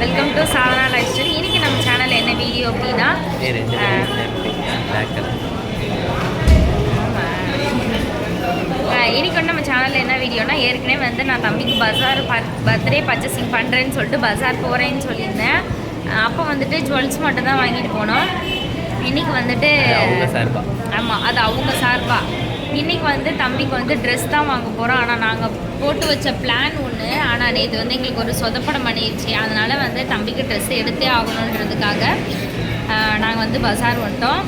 Welcome to Sadhana lifestyle இன்னைக்கு நம்ம channel என்ன வீடியோ அப்படின்னா இன்னைக்கு வந்து நம்ம சேனலில் என்ன வீடியோனா ஏற்கனவே வந்து நான் தம்பிக்கு பஜார் பர்த்டே பர்ச்சேசிங் பண்ணுறேன்னு சொல்லிட்டு பஜார் போகிறேன்னு சொல்லியிருந்தேன். அப்போ வந்துட்டு ஜுவல்ஸ் மட்டும் தான் வாங்கிட்டு போனோம். இன்னைக்கு வந்துட்டு ஆமாம் அது அவங்க சார்பா. இன்னைக்கு வந்து தம்பிக்கு வந்து ட்ரெஸ் தான் வாங்க போகிறோம் ஆனால் நாங்கள் போட்டு வச்ச பிளான் ஒன்று ஆனால் நேற்று வந்து எங்களுக்கு ஒரு சொதப்படம் பண்ணிடுச்சு அதனால் வந்து தம்பிக்கு ட்ரெஸ் எடுத்தே ஆகணுன்றதுக்காக நாங்கள் வந்து பஜார் வந்துட்டோம்.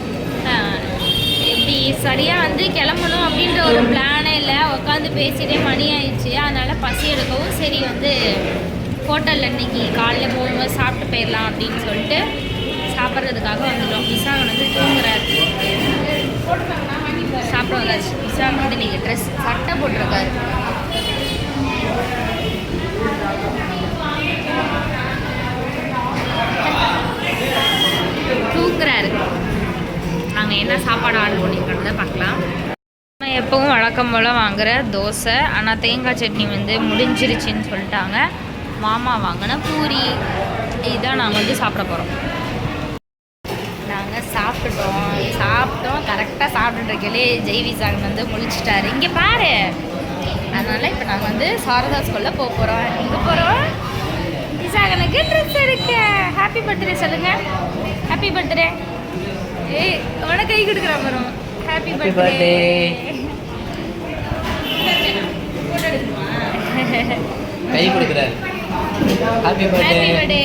இப்படி சரியாக வந்து கிளம்பணும் அப்படின்ற ஒரு பிளானே இல்லை. உட்காந்து பேசிட்டே மணி ஆயிடுச்சு. அதனால் பசி எடுக்கவும் சரி வந்து ஹோட்டலில் இன்றைக்கி காலைல போகும்போது சாப்பிட்டு போயிடலாம் அப்படின்னு சொல்லிட்டு சாப்பிட்றதுக்காக வந்துட்டோம். விசாகன் வந்து தூங்குறாரு. சாப்பிட வந்தாச்சு விசாகன் வந்து நீங்கள் ட்ரெஸ் சட்டை போட்டிருக்காரு தூங்குறாரு நாங்கள் என்ன சாப்பாடு ஆர்டர் பண்ணிக்கிறத பார்க்கலாம். நான் எப்பவும் வழக்கம் போல் வாங்குகிற தோசை ஆனால் தேங்காய் சட்னி வந்து முடிஞ்சிருச்சின்னு சொல்லிட்டாங்க. மாமா வாங்கின பூரி. இதுதான் நாங்கள் வந்து சாப்பிட போகிறோம் நாங்கள் சாப்பிட்டுட்டோம் சாப்பிட்டோம். கரெக்டாக சாப்பிட்டுருக்கலே ஜெய்வி சாகன் வந்து முழிச்சிட்டாரு. இங்கே பாரு. அதனால் இப்போ நாங்கள் வந்து சாரதா ஸ்கூலில் போக போகிறோம் எங்கே போகிறோம் விசாகனுக்கு ட்ரெஸ் எடுக்க. ஹாப்பி பர்த்டே சொல்லுங்க. ஹாப்பி பர்த்டே ஏய் உன கை கொடுக்குறா வரும் ஹாப்பி பர்த்டே கை கொடுக்குறாரு ஹாப்பி பர்த்டே பர்த்டே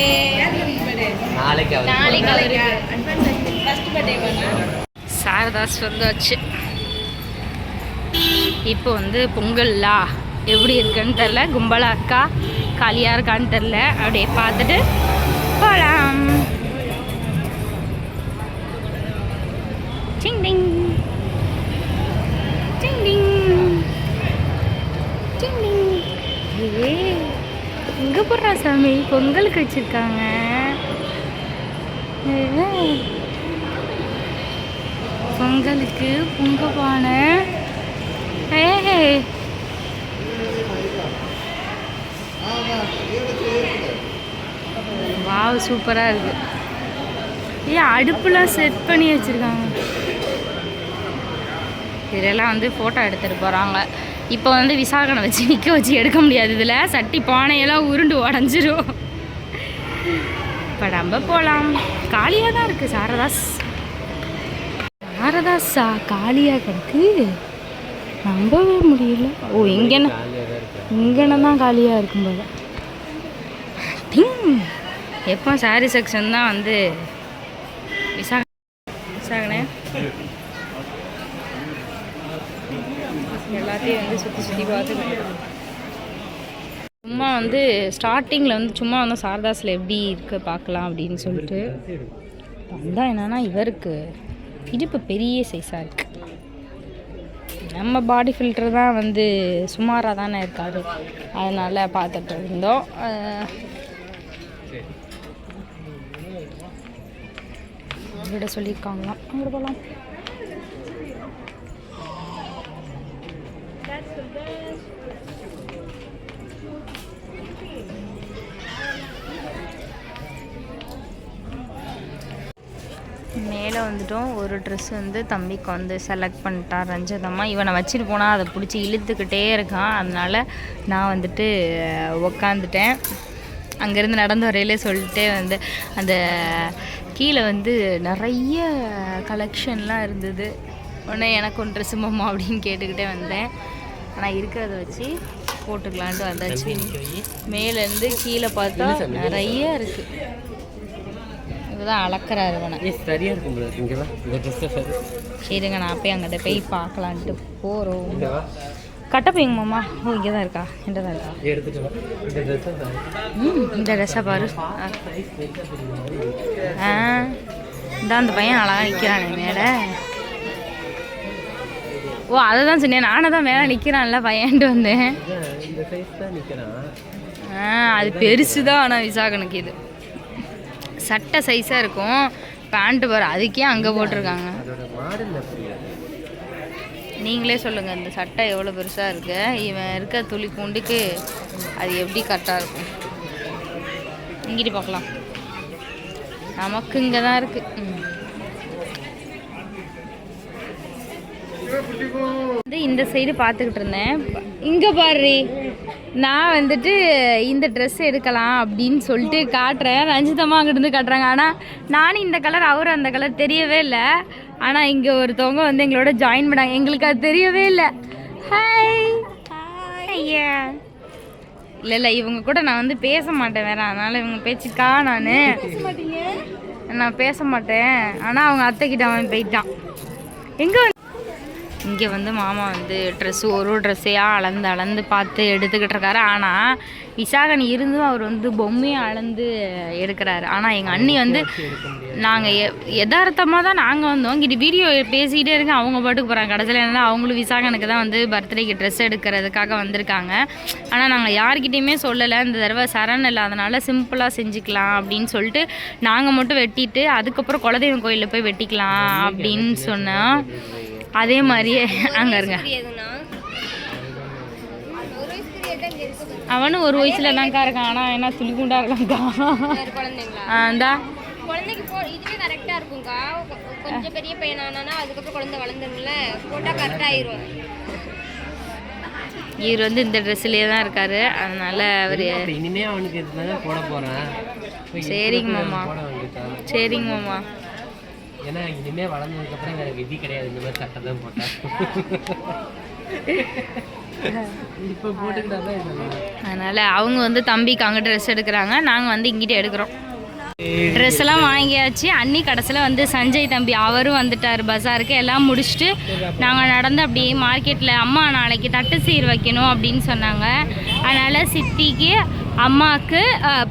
நாளைக்கு நாளைக்கு அவருக்கு. சாரதாஸ் வந்தாச்சு. இப்போ வந்து பொங்கல்லா? எப்படி இருக்குன்னு தெரில கும்பலா இருக்கா? காலியாக இருக்கான்னு தெரில அப்படியே பார்த்துட்டு போகலாம் டிங் டிங். டிங் டிங். டிங் டிங். ஏ போடுறா சாமி. பொங்கலுக்கு வச்சுருக்காங்க. பொங்கலுக்கு பொங்க பானை ஏஹே. வாவ் சூப்பராக இருக்கு. ஏன் அடுப்புலாம் செட் பண்ணி வச்சுருக்காங்க. இதெல்லாம் வந்து ஃபோட்டோ எடுத்துகிட்டு போகிறாங்க இப்போ வந்து விசாகனை வச்சு நிற்க வச்சு எடுக்க முடியாது இதில். சட்டி பானையெல்லாம் உருண்டு உடஞ்சிரும். இப்போ நம்ம போகலாம் காலியாக தான் இருக்குது சாரதாஸ் சாரதாஸா காலியாக கிடக்கு. நம்பவே முடியல. ஓ இங்கேன காலியாக தான் காலியாக இருக்கும் போல. டிங். எப்போ சாரி செக்ஷன் தான் வந்து விசாக விசாகனே. எல்லாத்தையும் வந்து சுற்றி சுற்றி பார்த்து சும்மா வந்து ஸ்டார்டிங்கில் வந்து சும்மா வந்து சாரதாஸில் எப்படி இருக்கு பார்க்கலாம் அப்படின்னு சொல்லிட்டு. வந்தால் என்னன்னா இவருக்கு. இடுப்பு பெரிய சைஸாக இருக்கு. நம்ம பாடி ஃபில்டர் தான் வந்து சுமாராக தானே இருக்காது. அதனால் பார்த்துட்டு இருந்தோம். அஹ் விட சொல்லியிருக்காங்களாம் அங்கே போகலாம் மேலே வந்துட்டோம் ஒரு ட்ரெஸ் வந்து தம்பிக்கு வந்து செலக்ட் பண்ணிட்டான் ரஞ்சதம்மா. இவனை வச்சுட்டு போனால் அதை பிடிச்சி இழுத்துக்கிட்டே இருக்கான். அதனால நான் வந்துட்டு உக்காந்துட்டேன். அங்கேருந்து நடந்து வரையிலே சொல்லிட்டே வந்து அந்த கீழே வந்து நிறைய கலெக்ஷன்லாம் இருந்தது. உடனே எனக்கு ஒன்று ட்ரெஸ் மாமா அப்படின்னு கேட்டுக்கிட்டே வந்தேன். ஆனால் இருக்கிறத வச்சு போட்டுக்கலான்ட்டு வந்தாச்சு. மேலேருந்து கீழே பார்த்தா நிறைய இருக்குது இதுதான் அளக்குறாரு இவனை சரியாக இருக்கும் இங்கே இந்த ட்ரெஸ்ஸை சரி. சரிங்க நான் போய் அங்கிட்ட போய் பார்க்கலான்ட்டு போகிறோம் கட்டப்பைங்க மாமா. ஓ இங்கே தான் இருக்கா? என்கிட்ட தான் இருக்கா ம் இந்த ட்ரெஸ்ஸை பாரு. ஆ. இந்த அந்த பையன் அழகாக நிற்கிறானே மேலே. ஓ அதை தான் சொன்னேன். நானே தான் மேலே நிற்கிறான்ல பையன்ட்டு வந்தேன். தான் ஆ அது பெருசு தான் ஆனால் விசாகனுக்கு இது. சட்டை சைஸாக இருக்கும். பேண்ட்டு பாரு அதுக்கே அங்கே போட்டிருக்காங்க. நீங்களே சொல்லுங்கள் இந்த சட்டை எவ்வளோ பெருசாக இருக்கு? இவன் இருக்க துளி பூண்டுக்கு அது எப்படி கரெக்டாக இருக்கும்? இங்கிட்டு பார்க்கலாம். நமக்கு இங்கே தான் இருக்கு. வந்து இந்த சைடு பார்த்துக்கிட்டு இருந்தேன். இங்கே பாரு. நான் வந்துட்டு இந்த ட்ரெஸ் எடுக்கலாம் அப்படின்னு சொல்லிட்டு காட்டுறேன். ரஞ்சிதமாக அங்கிட்டு காட்டுறாங்க. ஆனால் நானும் இந்த கலர் அவரும் அந்த கலர் தெரியவே இல்லை. ஆனால் இங்கே ஒருத்தவங்க வந்து எங்களோட ஜாயின் பண்ணாங்க. எங்களுக்கு அது தெரியவே இல்லை. ஹாய் ஐயா இல்லை இல்லை இவங்க கூட நான் வந்து பேச மாட்டேன் வேற. அதனால இவங்க பேச்சுக்கா நான். நான் பேச மாட்டேன். ஆனால் அவங்க அத்தைக்கிட்ட அவன் போயிட்டான். எங்கே இங்கே வந்து மாமா வந்து ட்ரெஸ்ஸு ஒரு ட்ரெஸ்ஸையாக அளந்து அளந்து பார்த்து எடுத்துக்கிட்டு இருக்காரு. ஆனால் விசாகன் இருந்தும் அவர் வந்து பொம்மையை அளந்து எடுக்கிறாரு. ஆனால் எங்கள் அண்ணி வந்து நாங்கள் எ யதார்த்தமாக தான் நாங்கள் வந்தோம். இங்கிட்டு வீடியோ பேசிக்கிட்டே இருக்க அவங்க பாட்டுக்கு போகிறாங்க கடைசியில் என்னன்னா அவங்களும் விசாகனுக்கு தான் வந்து பர்த்டேக்கு ட்ரெஸ் எடுக்கிறதுக்காக வந்திருக்காங்க. ஆனால் நாங்கள் யார்கிட்டயுமே சொல்லலை. இந்த தடவை சரண் இல்லாதனால சிம்பிளாக செஞ்சுக்கலாம் அப்படின்னு சொல்லிட்டு நாங்கள் மட்டும் வெட்டிட்டு அதுக்கப்புறம் குலதெய்வம் கோயிலில் போய் வெட்டிக்கலாம் அப்படின்னு சொன்னோம். அதே மாதிரியே அங்கே இருங்க. அவனும் ஒரு வயசுல தான்க்கா இருக்கான் ஆனால் என்ன துளிக்குண்டா இருக்கான்க்கா குழந்தைங்களா குழந்தைக்கு போ இதுவே கரெக்டாக இருக்கும்க்கா. கொ- கொஞ்சம் பெரிய பையன் ஆனானா அதுக்கப்புறம் குழந்தை வளர்ந்துங்கள போட்டால் கரெக்டாக ஆயிரும். இவர் வந்து இந்த ட்ரெஸ்லேயே தான் இருக்காரு. அதனால அவர் இனிமே அவனுக்கு போட இதுக்கு சரிங்க மாமா. சரிங்க மாமா. ஏன்னா இனிமே வளர்ந்ததுக்கப்புறம் எனக்கு விதி கிடையாது. இந்த மாதிரி சட்டை தான் போட்டேன் இப்போ போட்டுக்கிட்டா தான் அதனால அவங்க வந்து தம்பிக்கு அங்கே ட்ரெஸ் எடுக்கிறாங்க. நாங்கள் வந்து இங்கிட்ட எடுக்கிறோம். ட்ரெஸ் எல்லாம் வாங்கியாச்சு. அன்னி கடைசியில் வந்து சஞ்சய் தம்பி அவரும் வந்துட்டார் பஸாருக்கு எல்லாம் முடிச்சுட்டு நாங்கள் நடந்து அப்படியே மார்க்கெட்டில் அம்மா நாளைக்கு தட்டு சீர் வைக்கணும் அப்படின்னு சொன்னாங்க. அதனால் சித்திக்கு அம்மாவுக்கு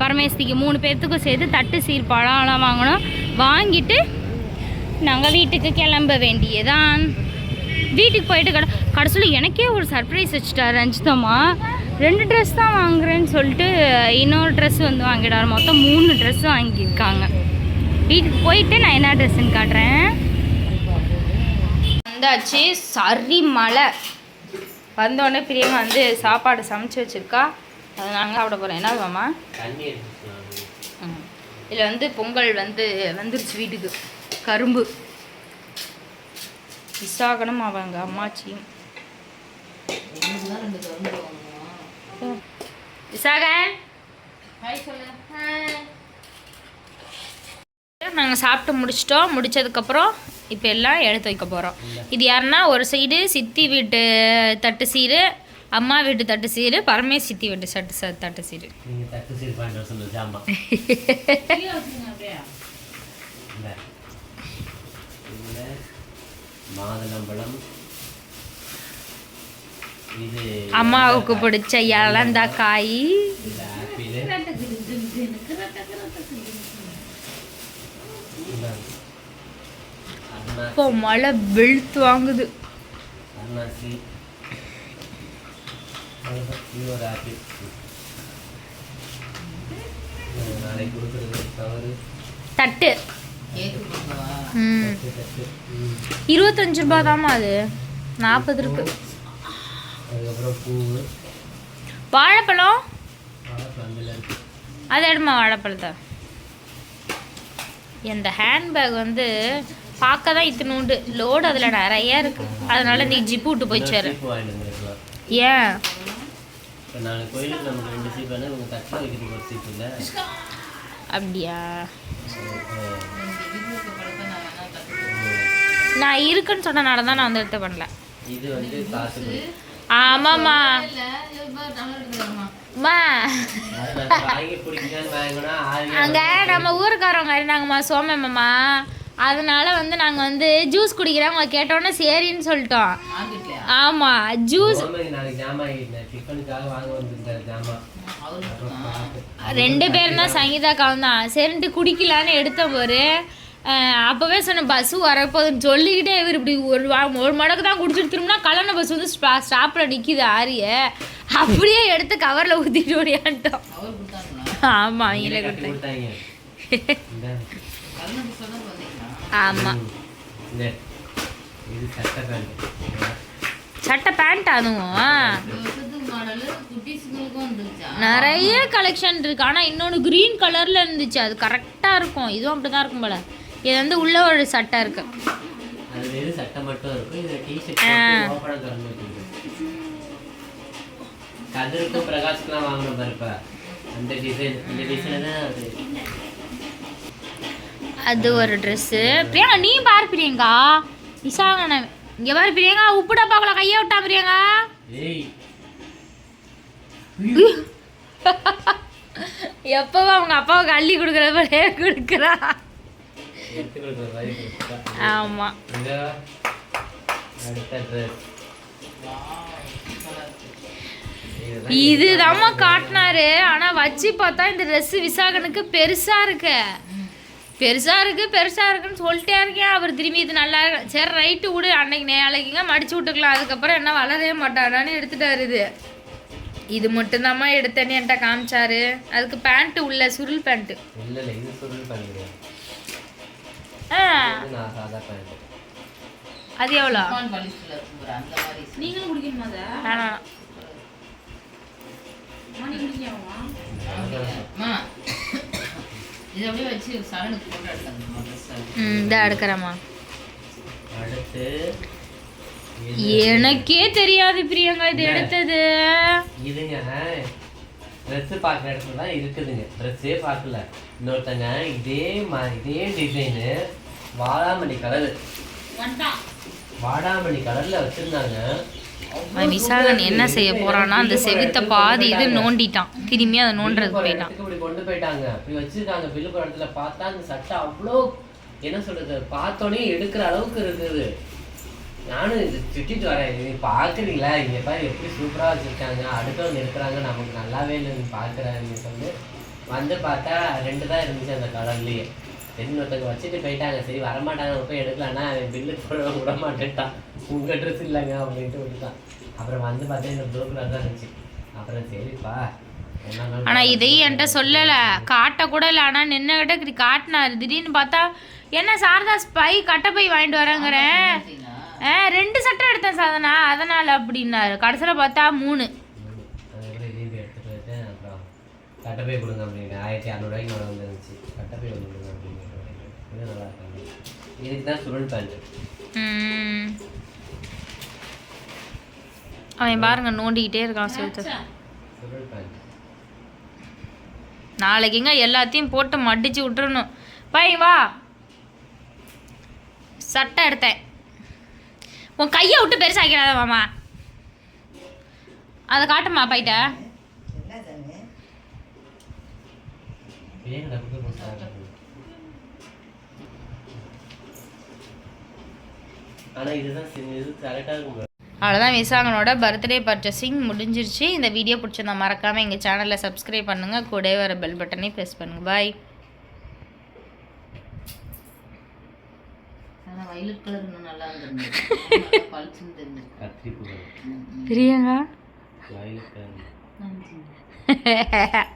பரமேஸ்திக்கு மூணு பேர்த்துக்கும் சேர்த்து தட்டு சீர் பழம்லாம் வாங்கணும். வாங்கிட்டு நாங்கள் வீட்டுக்கு கிளம்ப வேண்டியதான் வீட்டுக்கு போயிட்டு கட கடைசியில் எனக்கே ஒரு சர்ப்ரைஸ் வச்சுட்டார் ரஞ்சிதம்மா. ரெண்டு ட்ரெஸ் தான் வாங்குறேன்னு சொல்லிட்டு இன்னொரு ட்ரெஸ் வந்து வாங்கிடாரு மொத்தம் மூணு ட்ரெஸ் வாங்கியிருக்காங்க. வீட்டுக்கு போயிட்டு நான் என்ன ட்ரெஸ்ஸுன்னு காட்டுறேன். வந்தாச்சு. சரி மழை. வந்தோடனே பிரியமா வந்து சாப்பாடு சமைச்சு வச்சுருக்கா. அதை நாங்கள் சாப்பிட போகிறோம் என்ன மாமா. இதில் வந்து பொங்கல் வந்து வந்துருச்சு வீட்டுக்கு. கரும்பு. விசாகனும் அவங்க அம்மாச்சியும். விசாகன்? நாங்கள் சாப்பிட்டு முடிச்சிட்டோம். முடிச்சதுக்கப்புறம் இப்போ எல்லாம் எடுத்து வைக்க போகிறோம் இது யாருன்னா ஒரு சைடு சித்தி வீட்டு தட்டு சீரு அம்மா வீட்டு தட்டு சீரு பரமேஷ் சித்தி வீட்டு சட்டு ச தட்டு சீரு நீங்க தட்டு சீர் பாயிண்ட் சொல்லு ஜாமா இந்த இதுல மாதுளம்பழம். இது அம்மாவுக்கு பிடிச்ச இலந்தா காய் இப்போ மழை வெளுத்து வாங்குது. தட்டு. இருபத்தஞ்சு ரூபா தாம்மா அது. நாற்பது இருக்கு. வாழைப்பழம்? அது எடுமா வாழைப்பழத்தை. இந்த ஹேண்ட்பேக் வந்து பார்க்க தான் இத்தினூண்டு லோடு அதில் நிறைய இருக்கு. அதனால நீ ஜிப்பு விட்டு போய் சேரு. சீப்பு வாங்கிட்டு வந்துருக்கலாம். ஏன்? அப்படியா? நான் இருக்குன்னு சொன்னனால தான் நான் வந்து எடுத்து பண்ணல. இது வந்து காசு ஆமாம்மா. அங்கே நம்ம ஊருக்காரவங்க இருந்தாங்கம்மா சோமம்மா அதனால வந்து நாங்கள் வந்து ஜூஸ் குடிக்கிறவங்க கேட்டோன்னே சரின்னு சொல்லிட்டோம். ஆமாம் ஜூஸ். ரெண்டு பேரும் தான் சங்கீதா தான். சரின்ட்டு குடிக்கலான்னு எடுத்த போரு. அப்போவே சொன்னேன் பஸ்ஸு வரப்போகுதுன்னு சொல்லிக்கிட்டே இவர் இப்படி ஒரு வா- ஒரு மடக்கு தான் குடிச்சிட்டு திரும்பினா கல்யாண பஸ் வந்து ஸ்டா ஸ்டாப்பில் நிற்கிது ஆரிய. அப்படியே எடுத்து கவரில் ஊற்றிட்டு ஓடியான்ட்டோம் ஆமாம் அவங்களே கொடுத்தாங்க. ஆமாம் சட்டை பேண்ட் அதுவும். நிறைய கலெக்ஷன் இருக்கு. ஆனால் இன்னொன்று க்ரீன் கலரில் இருந்துச்சு. அது கரெக்டாக இருக்கும். இதுவும் அப்படி தான் இருக்கும் போல. இது வந்து உள்ள ஒரு சட்டை இருக்கு. அது வெறும் சட்டை மட்டும் இருக்கும் இதுல டிஷர்ட் ஓப்பனா திறந்து வச்சிருக்கு. கதிருக்கும் பிரகாஷ்க்குலாம் வாங்கணும் பாருப்ப. அந்த டிசைன் இந்த டிசைன் தான் அது. அது ஒரு ட்ரெஸ்ஸு பிரியங்கா நீ பாரு பிரியங்கா. விசாகன இங்கே பாரு பிரியங்கா உப்பு டப்பாக்குள்ள கையை விட்டா பிரியங்கா. எப்பவும் அவங்க அப்பாவுக்கு அள்ளி கொடுக்குற மாதிரியே கொடுக்குறா எடுத்து கொடுக்குற மாதிரி கொடுத்தா. ஆமாம் இதுதாம்மா காட்டினாரு. ஆனால் வச்சு பார்த்தா இந்த ட்ரெஸ்ஸு விசாகனுக்கு பெருசாக இருக்கு. பெருசாக இருக்கு பெருசாக இருக்குன்னு சொல்லிட்டே இருக்கேன். அவர் திரும்பி இது நல்லா சரி ரைட்டு விடு. அன்னைக்கு நாளைக்குங்க மடிச்சு விட்டுக்கலாம். அதுக்கப்புறம் என்ன வளரவே மாட்டானான்னு எடுத்துட்டாரு இது. இது மட்டும்தாம்மா எடுத்தேன்னு என்கிட்ட காமிச்சாரு. அதுக்கு பேண்ட்டு உள்ள சுருள் பேண்ட்டு இல்ல இல்ல இது சுருள் பேண்ட் அது எவ்வளோ? மாதிரி நீங்களும் குடிக்கணுமா வேணாம். அம்மா இது அப்படியே வச்சு சகனுக்கு போட்டு எடுத்தாங்க ட்ரெஸ் ம் இந்த எடுக்கிறேம்மா. அடுத்து எனக்கே தெரியாது பிரியங்கா இது எடுத்தது. இதுங்க ட்ரெஸ்ஸு பார்க்குற இடத்துல தான் இருக்குதுங்க. ட்ரெஸ்ஸே பார்க்கல. இன்னொருத்தங்க இதே மா இதே டிசைனு வாடாமணி கலர் வாடாமணி கலரில் வச்சுருந்தாங்க. விசாகன் என்ன செய்ய போறான்னா அந்த செவித்த பாதி இது நோண்டிட்டான். திரும்பி அதை நோண்டுறதுக்கு போயிட்டான். இப்படி கொண்டு போயிட்டாங்க. இப்படி வச்சிருக்காங்க பில்லு இடத்துல பார்த்தா அந்த சட்டை அவ்வளோ என்ன சொல்றது பார்த்தோன்னே எடுக்கிற அளவுக்கு இருக்குது. நானும் இது சுட்டிட்டு வரேன். நீ பார்க்குறீங்களா? இங்கே பாரு எப்படி சூப்பராக வச்சுருக்காங்க. அடுத்தவங்க எடுக்கிறாங்க நமக்கு நல்லாவே இல்லை நீ பார்க்குறாங்க சொல்லி வந்து பார்த்தா ரெண்டு தான் இருந்துச்சு அந்த கலர்லேயே இன்னொருத்தங்க வச்சுட்டு போயிட்டாங்க. சரி வரமாட்டாங்க. போய் எடுக்கலாம்னா அவன் பில்லு போட விட மாட்டேன்ட்டான் உங்கள் ட்ரெஸ் இல்லைங்க அப்படின்ட்டு விட்டுட்டான். அப்புறம் வந்து பார்த்தா இந்த ப்ளூ கலர் தான் இருந்துச்சு. அப்புறம் சரிப்பா. என்ன ஆனா இதையும் என்கிட்ட சொல்லல. காட்ட கூட இல்லை. ஆனா நின்னுகிட்ட இப்படி காட்டினாரு. திடீர்னு பார்த்தா என்ன சாரதா ஸ்பை கட்டப்பை வாங்கிட்டு வரேங்கிறேன். ஆ ரெண்டு சட்டை எடுத்தேன் சாதனா. அதனால அப்படின்னாரு. கடைசியில் பார்த்தா மூணு. போய் கட்டப்பை கொடுங்க அப்படின்னு ஆயிரத்தி அறநூறுவாய்க்கு மேலே வந்துருந்துச்சு கட்டப்பை ஒன்று கொடுங்க அப்படின்னு இது நல்லா இருக்காங்க இதுக்கு தான் சுருள் பேண்ட். அவன் பாருங்க நோண்டிக்கிட்டே இருக்கான் சுருள் நாளைக்குங்க எல்லாத்தையும் போட்டு மடிச்சு விட்டுறணும். பை வா. சட்டை எடுத்தேன். உன் கையை விட்டு பெருசாக்கிறாத மாமா. அதை காட்டுமா பைட்ட ஏன் நமக்கு புதுசாக ஆனால் இதுதான் சி- இது கரெக்டாக இருக்கும் அவ்வளோதான் விசாகனோட பர்த்டே பர்ச்சேசிங் முடிஞ்சிருச்சு. இந்த வீடியோ பிடிச்சிருந்தா மறக்காமல் எங்கள் சேனலை சப்ஸ்கிரைப் பண்ணுங்கள் கூடவே வர பெல் பட்டனையும் ப்ரெஸ் பண்ணுங்கள் பாய் பிரியங்கா?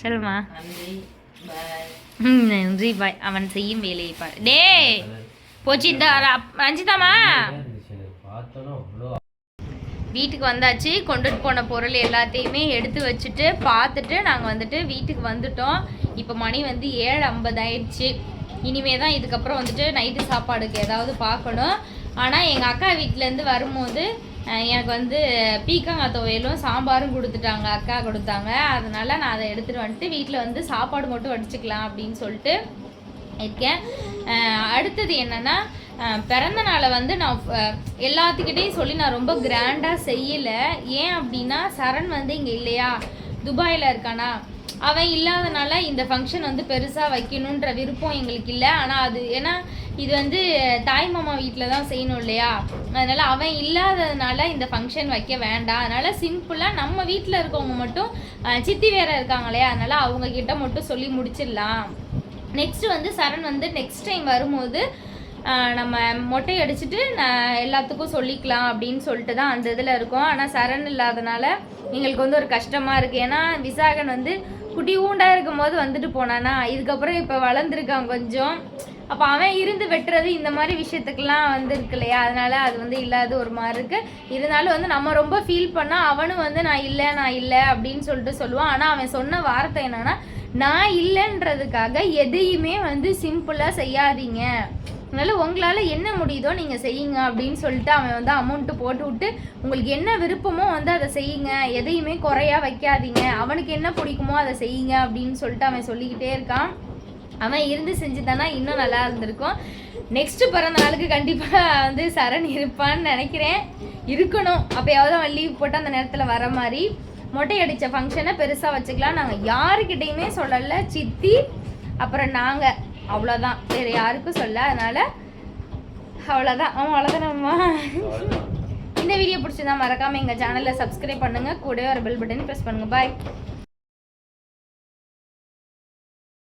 சொல்லுமா? ம், நன்றி பாய் அவன் செய்யும் வேலையை பாரு டேய் போச்சு இந்த ரஞ்சிதாமா வீட்டுக்கு வந்தாச்சு கொண்டுட்டு போன பொருள் எல்லாத்தையுமே எடுத்து வச்சுட்டு பார்த்துட்டு நாங்கள் வந்துட்டு வீட்டுக்கு வந்துட்டோம். இப்போ மணி வந்து ஏழு ஐம்பது ஆயிடுச்சு இனிமே தான் இதுக்கப்புறம் வந்துட்டு நைட்டு சாப்பாடுக்கு ஏதாவது பார்க்கணும். ஆனால் எங்கள் அக்கா வீட்டிலேருந்து வரும்போது எனக்கு வந்து பீக்கங்காய் துவையலும் சாம்பாரும் கொடுத்துட்டாங்க அக்கா கொடுத்தாங்க. அதனால நான் அதை எடுத்துகிட்டு வந்துட்டு வீட்டில் வந்து சாப்பாடு மட்டும் வடிச்சுக்கலாம் அப்படின்னு சொல்லிட்டு இருக்கேன். அடுத்தது என்னென்னா பிறந்த நாளை வந்து நான் எல்லாத்துக்கிட்டேயும் எல்லாத்துக்கிட்டையும் சொல்லி நான் ரொம்ப கிராண்டாக செய்யலை. ஏன் அப்படின்னா சரண் வந்து இங்கே இல்லையா? துபாயில் இருக்கானா? அவன் இல்லாதனால இந்த ஃபங்க்ஷன் வந்து பெருசாக வைக்கணுன்ற விருப்பம் எங்களுக்கு இல்லை. ஆனால் அது ஏன்னா இது வந்து தாய் மாமா வீட்டில் தான் செய்யணும் இல்லையா? அதனால் அவன் இல்லாததுனால இந்த ஃபங்க்ஷன் வைக்க வேண்டாம். அதனால் சிம்பிளாக நம்ம வீட்டில் இருக்கவங்க மட்டும் சித்தி வேற இருக்காங்க இல்லையா? அதனால் அவங்கக்கிட்ட மட்டும் சொல்லி முடிச்சிடலாம். நெக்ஸ்ட்டு வந்து சரண் வந்து நெக்ஸ்ட் டைம் வரும்போது நம்ம மொட்டை அடிச்சுட்டு நான் எல்லாத்துக்கும் சொல்லிக்கலாம் அப்படின்னு சொல்லிட்டு தான் அந்த இதில் இருக்கோம். ஆனால் சரண் இல்லாதனால எங்களுக்கு வந்து ஒரு கஷ்டமாக இருக்குது ஏன்னா விசாகன் வந்து குட்டி ஊண்டா இருக்கும்போது வந்துட்டு போனானா? இதுக்கப்புறம் இப்போ வளர்ந்துருக்கான் கொஞ்சம். அப்போ அவன் இருந்து வெட்டுறது இந்த மாதிரி விஷயத்துக்கெல்லாம் வந்து இருக்கு இல்லையா? அதனால அது வந்து இல்லாத ஒரு மாதிரி இருக்கு. இருந்தாலும் வந்து நம்ம ரொம்ப ஃபீல் பண்ணா அவனும் வந்து நான் இல்லை நான் இல்லை அப்படின்னு சொல்லிட்டு சொல்லுவான். ஆனால் அவன் சொன்ன வார்த்தை என்னன்னா நான் இல்லைன்றதுக்காக எதையுமே வந்து சிம்பிளாக செய்யாதீங்க. அதனால உங்களால் என்ன முடியுதோ நீங்கள் செய்யுங்க அப்படின்னு சொல்லிட்டு அவன் வந்து அமௌண்ட்டு போட்டு விட்டு உங்களுக்கு என்ன விருப்பமோ வந்து அதை செய்யுங்க. எதையுமே குறையா வைக்காதீங்க. அவனுக்கு என்ன பிடிக்குமோ அதை செய்யுங்க அப்படின்னு சொல்லிட்டு அவன் சொல்லிக்கிட்டே இருக்கான். அவன் இருந்து செஞ்சுதானா இன்னும் நல்லா இருந்திருக்கும். நெக்ஸ்ட் பிறந்த நாளுக்கு கண்டிப்பாக வந்து சரண் இருப்பான்னு நினைக்கிறேன். இருக்கணும். அப்போயாவது அவன் லீவ் போட்டு அந்த நேரத்தில் வர மாதிரி. மொட்டை அடித்த ஃபங்க்ஷனை பெருசாக வச்சுக்கலாம். நாங்கள் யாருக்கிட்டையுமே சொல்லலை. சித்தி அப்புறம் நாங்கள் அவ்வளோதான் வேறு யாருக்கும் சொல்ல அதனால் அவ்வளோதான் அவன் அவ்வளோதானம்மா. இந்த வீடியோ பிடிச்சிருந்தா மறக்காமல் எங்கள் சேனலை சப்ஸ்கிரைப் பண்ணுங்கள் கூடவே ஒரு பெல் பட்டன் ப்ரெஸ் பண்ணுங்கள் பாய்